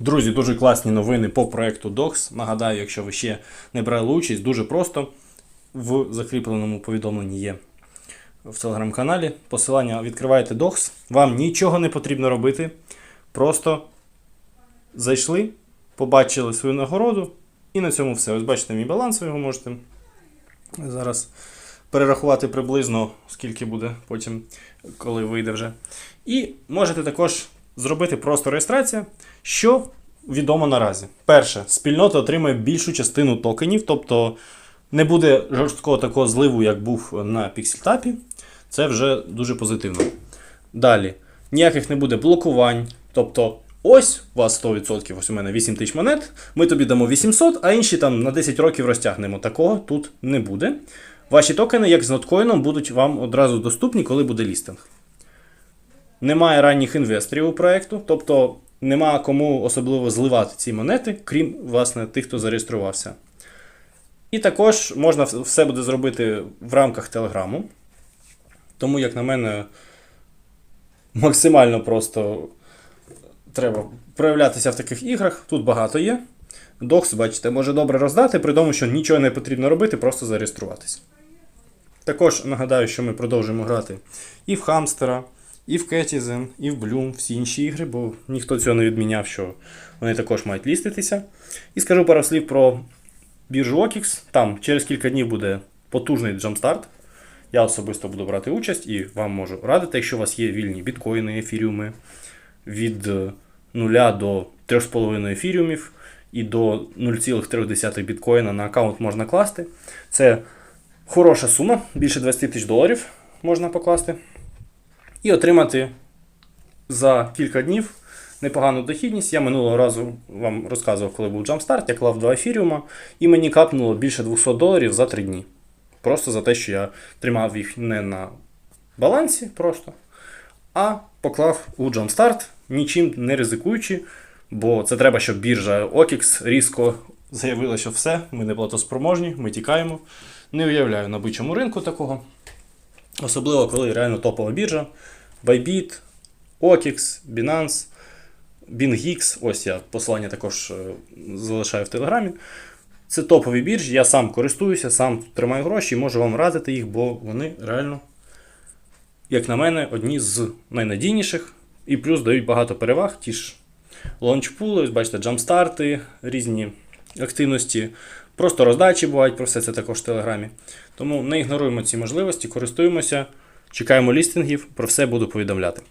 Друзі, дуже класні новини по проекту Docs. Нагадаю, якщо ви ще не брали участь, дуже просто в закріпленому повідомленні є в телеграм-каналі. Посилання відкриваєте Docs. Вам нічого не потрібно робити. Просто зайшли, побачили свою нагороду, і на цьому все. Ось бачите мій баланс, ви його можете зараз перерахувати приблизно, скільки буде потім, коли вийде вже. І можете також зробити просто реєстрація, що відомо наразі. Перше, спільнота отримає більшу частину токенів, тобто не буде жорсткого такого зливу, як був на піксельтапі. Це вже дуже позитивно. Далі, ніяких не буде блокувань. Тобто, ось у вас 100%, ось у мене 8 тисяч монет, ми тобі дамо 800, а інші там на 10 років розтягнемо. Такого тут не буде. Ваші токени, як з ноткоїном, будуть вам одразу доступні, коли буде лістинг. Немає ранніх інвесторів у проєкту, тобто нема кому особливо зливати ці монети, крім власне тих, хто зареєструвався. І також можна все буде зробити в рамках Телеграму. Тому, як на мене, максимально просто треба проявлятися в таких іграх. Тут багато є. Докс, бачите, може добре роздати, при тому, що нічого не потрібно робити, просто зареєструватися. Також нагадаю, що ми продовжуємо грати і в Хамстера, і в Кетізен, і в Bloom, всі інші ігри, бо ніхто цього не відміняв, що вони також мають ліститися. І скажу пару слів про біржу OKX. Там через кілька днів буде потужний джампстарт. Я особисто буду брати участь і вам можу радити, якщо у вас є вільні біткоїни, ефіріуми від 0 до 3,5 ефіріумів і до 0,3 біткоїна на аккаунт можна класти. Це хороша сума, більше 20 тисяч доларів можна покласти. І отримати за кілька днів непогану дохідність. Я минулого разу вам розказував, коли був джампстарт, я клав два ефіріума, і мені капнуло більше 200 доларів за 3 дні. Просто за те, що я тримав їх не на балансі, просто, а поклав у джампстарт, нічим не ризикуючи, бо це треба, щоб біржа OKX різко заявила, що все, ми не платоспроможні, ми тікаємо. Не уявляю на бичому ринку такого. Особливо, коли реально топова біржа. Bybit, OKX, Binance, BingX. Ось я посилання також е, залишаю в Телеграмі. Це топові біржі, я сам користуюся, сам тримаю гроші і можу вам радити їх, бо вони реально, як на мене, одні з найнадійніших. І плюс дають багато переваг. Ті ж лаунчпули, ось бачите, джампстарти, різні активності. Просто роздачі бувають, про все це також в Телеграмі. Тому не ігноруємо ці можливості, користуємося, чекаємо лістингів, про все буду повідомляти.